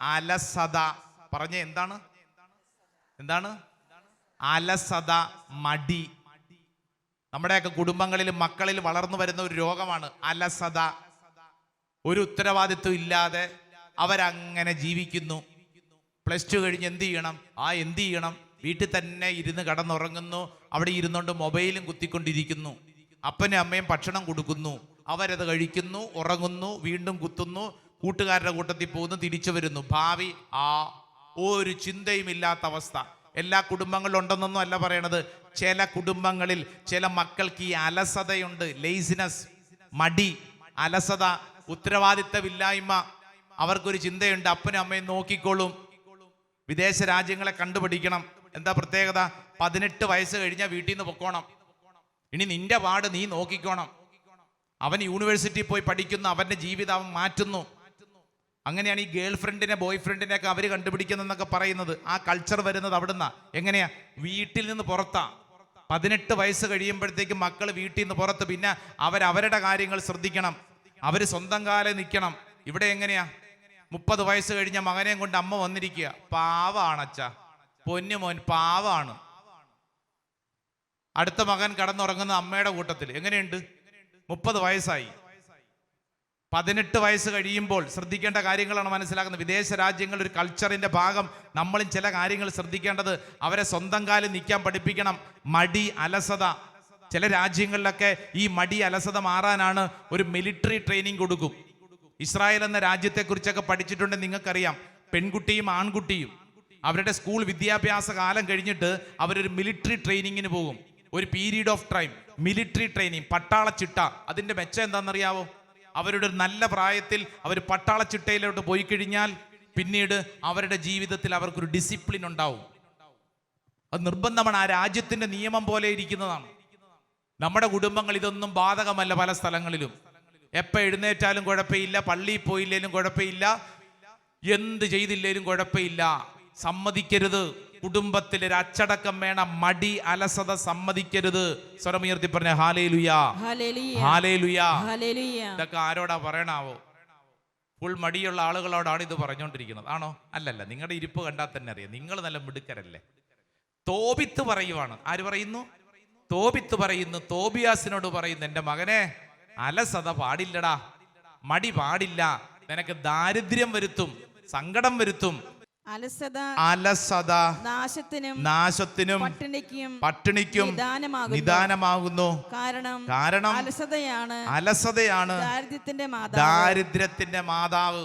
അലസത. പറഞ്ഞ എന്താണ്? എന്താണ്? അലസത മടി. നമ്മുടെയൊക്കെ കുടുംബങ്ങളിൽ മക്കളിൽ വളർന്നു വരുന്ന ഒരു രോഗമാണ് അലസത. ഒരു ഉത്തരവാദിത്വം ഇല്ലാതെ അവരങ്ങനെ ജീവിക്കുന്നു. പ്ലസ് ടു കഴിഞ്ഞ് എന്ത് ചെയ്യണം? ആ എന്ത് ചെയ്യണം? വീട്ടിൽ തന്നെ ഇരുന്ന് കടന്നുറങ്ങുന്നു. അവിടെ ഇരുന്നുകൊണ്ട് മൊബൈലും കുത്തിക്കൊണ്ടിരിക്കുന്നു. അപ്പനും അമ്മയും ഭക്ഷണം കൊടുക്കുന്നു. അവരത് കഴിക്കുന്നു ഉറങ്ങുന്നു വീണ്ടും കുത്തുന്നു. കൂട്ടുകാരുടെ കൂട്ടത്തിൽ പോകുന്നു തിരിച്ചു വരുന്നു. ഭാവി ആ ഒരു ചിന്തയും ഇല്ലാത്ത അവസ്ഥ. എല്ലാ കുടുംബങ്ങളിലും ഉണ്ടെന്നൊന്നും അല്ല പറയണത്. ചില കുടുംബങ്ങളിൽ ചില മക്കൾക്ക് ഈ അലസതയുണ്ട് ലേസിനസ് മടി അലസത ഉത്തരവാദിത്തമില്ലായ്മ. അവർക്കൊരു ചിന്തയുണ്ട് അപ്പനും അമ്മയും നോക്കിക്കോളും. വിദേശ രാജ്യങ്ങളെ കണ്ടുപിടിക്കണം. എന്താ പ്രത്യേകത? പതിനെട്ട് വയസ്സ് കഴിഞ്ഞാൽ വീട്ടിൽ നിന്ന് പൊക്കോണം. ഇനി നിന്റെ പാട് നീ നോക്കിക്കോണം. അവൻ യൂണിവേഴ്സിറ്റി പോയി പഠിക്കുന്നു അവന്റെ ജീവിതം അവൻ മാറ്റുന്നു. അങ്ങനെയാണ് ഈ ഗേൾ ഫ്രണ്ടിനെ ബോയ് ഫ്രണ്ടിനെ ഒക്കെ അവർ കണ്ടുപിടിക്കുന്നതെന്നൊക്കെ പറയുന്നത്. ആ കൾച്ചർ വരുന്നത് അവിടുന്ന്. എങ്ങനെയാ? വീട്ടിൽ നിന്ന് പുറത്താ. പതിനെട്ട് വയസ്സ് കഴിയുമ്പോഴത്തേക്ക് മക്കൾ വീട്ടിൽ നിന്ന് പുറത്ത്. പിന്നെ അവരവരുടെ കാര്യങ്ങൾ ശ്രദ്ധിക്കണം. അവർ സ്വന്തം കാലം നിൽക്കണം. ഇവിടെ എങ്ങനെയാ? മുപ്പത് വയസ്സ് കഴിഞ്ഞ മകനെയും കൊണ്ട് അമ്മ വന്നിരിക്കുക. പാവാണ് അച്ഛ പൊന്നു മോൻ പാവാണ്. അടുത്ത മകൻ കടന്നുറങ്ങുന്ന അമ്മയുടെ കൂട്ടത്തിൽ. എങ്ങനെയുണ്ട്? മുപ്പത് വയസ്സായി. പതിനെട്ട് വയസ്സ് കഴിയുമ്പോൾ ശ്രദ്ധിക്കേണ്ട കാര്യങ്ങളാണ് മനസ്സിലാക്കുന്നത്. വിദേശ രാജ്യങ്ങളുടെ ഒരു കൾച്ചറിന്റെ ഭാഗം നമ്മളും ചില കാര്യങ്ങൾ ശ്രദ്ധിക്കേണ്ടത് അവരെ സ്വന്തം കാലിൽ നിൽക്കാൻ പഠിപ്പിക്കണം. മടി അലസത. ചില രാജ്യങ്ങളിലൊക്കെ ഈ മടി അലസത മാറാനാണ് ഒരു മിലിറ്ററി ട്രെയിനിങ് കൊടുക്കും. ഇസ്രായേൽ എന്ന രാജ്യത്തെക്കുറിച്ചൊക്കെ പഠിച്ചിട്ടുണ്ടെങ്കിൽ നിങ്ങൾക്കറിയാം. പെൺകുട്ടിയും ആൺകുട്ടിയും. അവരുടെ സ്കൂൾ വിദ്യാഭ്യാസ കാലം കഴിഞ്ഞിട്ട് അവരൊരു മിലിറ്ററി ട്രെയിനിങ്ങിന് പോകും. ഒരു period of time military training പട്ടാള ചിട്ട അതിന്റെ മെച്ചം എന്താണെന്നറിയാവോ? അവരുടെ നല്ല പ്രായത്തിൽ അവർ പട്ടാള ചിട്ടയിലോട്ട് പോയി കഴിഞ്ഞാൽ പിന്നീട് അവരുടെ ജീവിതത്തിൽ അവർക്കൊരു ഡിസിപ്ലിൻ ഉണ്ടാവും. അത് നിർബന്ധമാണ്. ആ രാജ്യത്തിന്റെ നിയമം പോലെ ഇരിക്കുന്നതാണ്. നമ്മുടെ കുടുംബങ്ങൾ ഇതൊന്നും ബാധകമല്ല പല സ്ഥലങ്ങളിലും. എപ്പോൾ എഴുന്നേറ്റാലും കുഴപ്പമില്ല പള്ളിയിൽ പോയില്ലേലും കുഴപ്പമില്ല എന്ത് ചെയ്തില്ലേലും കുഴപ്പമില്ല. സമ്മതിക്കരുത്. കുടുംബത്തിൽ ഒരു അച്ചടക്കം വേണം. മടി അലസത സമ്മതിക്കരുത്. സ്വരമുയർത്തി പറഞ്ഞ ഹാലേ ലുയാ ഹല്ലേലൂയ ഹാലേ ലുയാ ഇതൊക്കെ ആരോടാ പറയണാവോ? ഫുൾ മടിയുള്ള ആളുകളോടാണ് ഇത് പറഞ്ഞുകൊണ്ടിരിക്കുന്നത് ആണോ? അല്ലല്ല നിങ്ങളുടെ ഇരിപ്പ് കണ്ടാൽ തന്നെ അറിയാം. നിങ്ങൾ നല്ല മിടുക്കരല്ലേ. തോപിത്ത് പറയുവാണ്. ആര് പറയുന്നു? തോപിത്ത് പറയുന്നു. തോബിയാസിനോട് പറയുന്നു എന്റെ മകനെ അലസത പാടില്ലടാ. മടി പാടില്ല. നിനക്ക് ദാരിദ്ര്യം വരുത്തും. സങ്കടം വരുത്തും. അലസത അലസത നാശത്തിനും നാശത്തിനും പട്ടിണിക്കും പട്ടിണിക്കും നിദാനമാകുന്നു. കാരണം കാരണം അലസതയാണ് അലസതയാണ് ദാരിദ്ര്യത്തിന്റെ മാതാവ്. ദാരിദ്ര്യത്തിന്റെ മാതാവ്.